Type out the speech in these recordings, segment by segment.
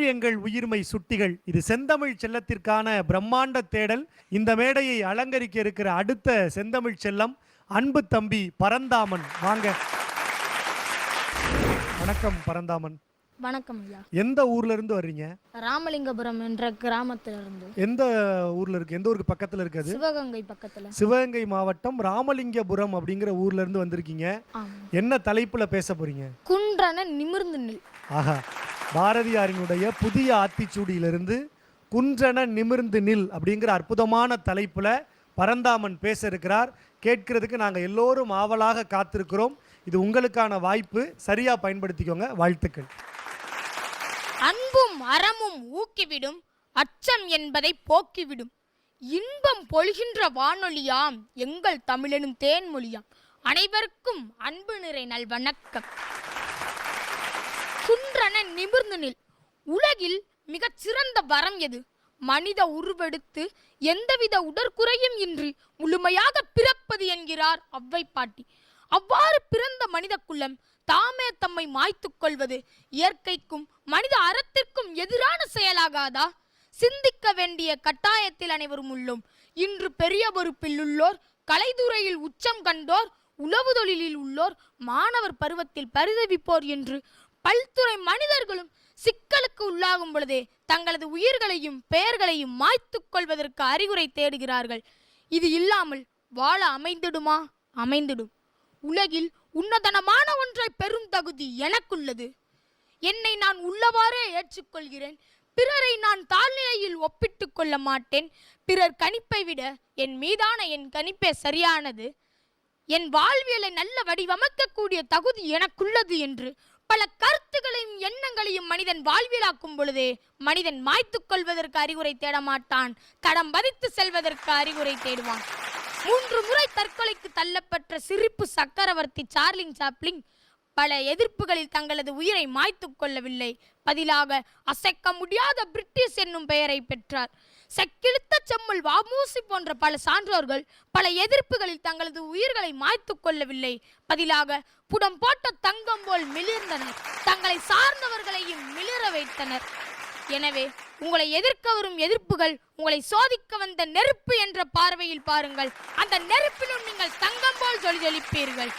எங்கள் உயிர்மை சுட்டிகள். இது செந்தமிழ் செல்லத்திற்கான பிரம்மாண்ட தேடல். இந்த மேடையை அலங்கரிக்க இருக்கிற அடுத்த செந்தமிழ் செல்லம் அன்பு தம்பி பரந்தாமன். வாங்க. வணக்கம் பரந்தாமன். வணக்கம் ஐயா. எந்த ஊர்ல இருந்து வர்றீங்க? ராமலிங்கபுரம் என்ற கிராமத்திலிருந்து. எந்த ஊர்ல இருக்கு? எந்த ஊருக்கு பக்கத்துல இருக்கு அது? சிவகங்கை பக்கத்துல. சிவகங்கை மாவட்டம் ராமலிங்கபுரம் அப்படிங்கிற ஊர்ல இருந்து வந்திருக்கீங்க. ஆம். என்ன தலைப்புல பேச போறீங்க? குன்றன நிமிர்ந்து நில். ஆஹா. பாரதியாரினுடைய புதிய ஆத்திச்சூடியிலிருந்து குன்றன நிமிர்ந்து நில் அப்படிங்கிற அற்புதமான தலைப்பில் பரந்தாமன் பேச இருக்கிறார் கேட்கறதுக்கு நாங்கள் எல்லோரும் ஆவலாக காத்திருக்கிறோம். இது உங்களுக்கான வாய்ப்பு. சரியாக பயன்படுத்திக்கோங்க. வாழ்த்துக்கள். அன்பும் அறமும் ஊக்கிவிடும் அச்சம் என்பதை போக்கிவிடும். இன்பம் பொழிகின்ற வானொலியாம் எங்கள் தமிழெனும் தேன்மொழியாம். அனைவருக்கும் அன்பு நிறை நல் வணக்கம் குன்றன நிமிர்ந்து நில். உலகில் மிகச் சிறந்த வரம் எது? மனித உருவெடுத்து எந்தவித உடற்குறையும் இன்றி முழுமையாக பிறப்பது என்கிறார் அவ்வை பாட்டி. அவ்வாறு பிறந்த மனித குலம் தாமே தம்மை மாய்த்துக் கொள்வது இயற்கைக்கும் மனித அறத்திற்கும் எதிரான செயலாகாதா? சிந்திக்க வேண்டிய கட்டாயத்தில் அனைவரும் உள்ளோம். இன்று பெரிய பொறுப்பில் உள்ளோர் கலைத்துறையில் உச்சம் கண்டோர் உளவு தொழிலில் உள்ளோர் மாணவர் பருவத்தில் பரிதவிப்போர் என்று பல்துறை மனிதர்களும் சிக்கலுக்கு உள்ளாகும் பொழுதே தங்களது உயிர்களையும் பெயர்களையும் மாய்த்துக் கொள்வதற்கு அறிகுறை தேடுகிறார்கள். இது இல்லாமல் வாழ அமைந்திடுமா? அமைந்திடும். உலகில் உன்னதனமான ஒன்றை பெரும் தகுதி எனக்குள்ளது. என்னை நான் உள்ளவாறே ஏற்றுக்கொள்கிறேன். பிறரை நான் தாழ்நிலையில் ஒப்பிட்டுக் கொள்ள மாட்டேன். பிறர் கணிப்பை விட என் மீதான என் கணிப்பே சரியானது. என் வாழ்வியலை நல்ல வடிவமைக்கக்கூடிய தகுதி எனக்குள்ளது என்று பல கருத்துகளையும் எண்ணங்களையும் மனிதன் வாழ்வியலாக்கும் பொழுது மனிதன் மாய்த்துக் கொள்வதற்கு அறிகுறை தேட மாட்டான் தடம் பதித்து செல்வதற்கு அறிகுறை தேடுவான். மூன்று முறை தற்கொலைக்கு தள்ளப்பட்ட சிரிப்பு சக்கரவர்த்தி சார்லிங் சாப்ளிங் பல எதிர்ப்புகளில் தங்களது உயிரை மாய்த்து கொள்ளவில்லை. பதிலாக அசைக்க முடியாத பிரிட்டிஷ் என்னும் பெயரை பெற்றார். செக்கிழுத்த செம்மல் வாமூசி போன்ற பல சான்றோர்கள் பல எதிர்ப்புகளில் தங்களது உயிர்களை மாய்த்து கொள்ளவில்லை. பதிலாக புடம் போட்ட தங்கம் போல் மிளிர்ந்தனர். தங்களை சார்ந்தவர்களையும் மிளிர வைத்தனர். எனவே உங்களை எதிர்க்க வரும் எதிர்ப்புகள் உங்களை சோதிக்க வந்த நெருப்பு என்ற பார்வையில் பாருங்கள். அந்த நெருப்பிலும் நீங்கள் தங்கம் போல் ஜொலிஜொலிப்பீர்கள்.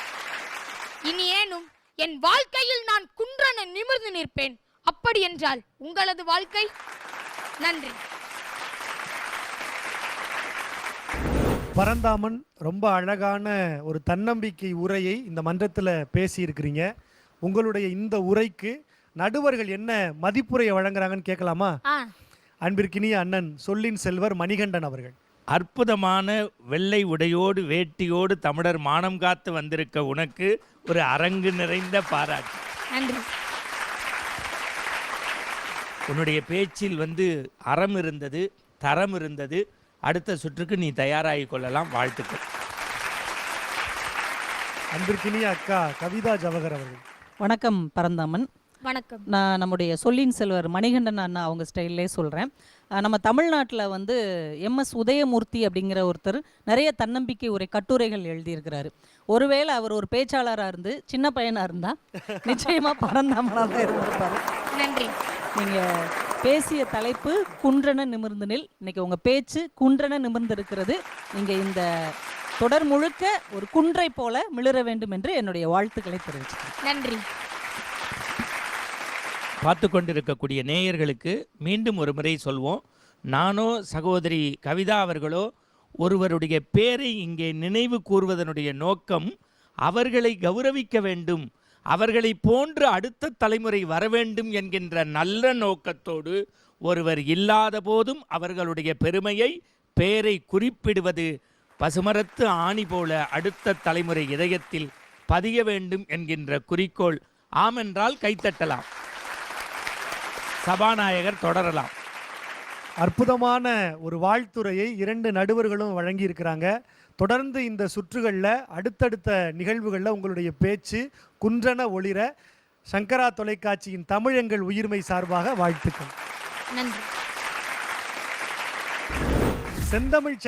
இனி ஏனும் என் வாழ்க்கையில் நான் குன்றன நிமிர்ந்து நிற்பேன். அப்படி என்றால் உங்களது வாழ்க்கை? நன்றி. பரந்தாமன் ரொம்ப அழகான ஒரு தன்னம்பிக்கை உரையை இந்த மன்றத்தில் பேசியிருக்கிறீங்க. உங்களுடைய இந்த உரைக்கு நடுவர்கள் என்ன மதிப்புரையை வழங்குறாங்கன்னு கேட்கலாமா? அன்பிற்கினிய அண்ணன் சொல்லின் செல்வர் மணிகண்டன் அவர்கள். அற்புதமான வெள்ளை உடையோடு வேட்டியோடு தமிழர் மானம் காத்து வந்திருக்க உனக்கு ஒரு அரங்கு நிறைந்த பாராட்டு. நன்றி. உன்னுடைய பேச்சில் வந்து அறம் இருந்தது தரம் இருந்தது. அடுத்த சுற்றுக்கு நீ தயாராகி கொள்ளலாம். வாழ்த்துக்கள். அன்பிற்கினிய அக்கா கவிதா ஜவஹர் அவர்கள். வணக்கம் பரந்தாமன். வணக்கம். நான் நம்முடைய சொல்லின் செல்வர் மணிகண்டன் அண்ணா அவங்க ஸ்டைல்லே சொல்கிறேன் நம்ம தமிழ்நாட்டில் வந்து எம்எஸ் உதயமூர்த்தி அப்படிங்கிற ஒருத்தர் நிறைய தன்னம்பிக்கை உரை கட்டுரைகள் எழுதியிருக்கிறாரு. ஒருவேளை அவர் ஒரு பேச்சாளராக இருந்து சின்ன பையனாக இருந்தால் நிச்சயமாக பரந்தாமனாக தான் இருந்திருப்பாரு. நன்றி. நீங்கள் பேசிய தலைப்பு குன்றன நிமிர்ந்து நில். இன்னைக்கு உங்கள் பேச்சு குன்றன நிமிர்ந்து இருக்கிறது நீங்கள் இந்த தொடர் முழுக்க ஒரு குன்றை போல மிளிர வேண்டும் என்று என்னுடைய வாழ்த்துக்களை தெரிவிச்சுக்கிறேன். நன்றி. பார்த்து கொண்டிருக்கக்கூடிய நேயர்களுக்கு மீண்டும் ஒரு முறை சொல்வோம். நானோ சகோதரி கவிதா அவர்களோ ஒருவருடைய பேரை இங்கே நினைவு கூறுவதனுடைய நோக்கம் அவர்களை கௌரவிக்க வேண்டும் அவர்களை போன்று அடுத்த தலைமுறை வர வேண்டும் என்கின்ற நல்ல நோக்கத்தோடு ஒருவர் இல்லாத போதும் அவர்களுடைய பெருமையை பேரை குறிப்பிடுவது பசுமரத்து ஆணி போல அடுத்த தலைமுறை இதயத்தில் பதிய வேண்டும் என்கின்ற குறிக்கோள் ஆமென்றால் கைத்தட்டலாம். சபாநாயகர் தொடரலாம். அற்புதமான ஒரு வாழ்த்துரையை இரண்டு நடுவர்களும் வழங்கியிருக்கிறாங்க. தொடர்ந்து இந்த சுற்றுகளில் அடுத்தடுத்த நிகழ்வுகளில் உங்களுடைய பேச்சு குன்றன ஒளிர சங்கரா தொலைக்காட்சியின் தமிழெங்கள் உயிர்மை சார்பாக வாழ்த்துக்கள். நன்றி. செந்தமிழ்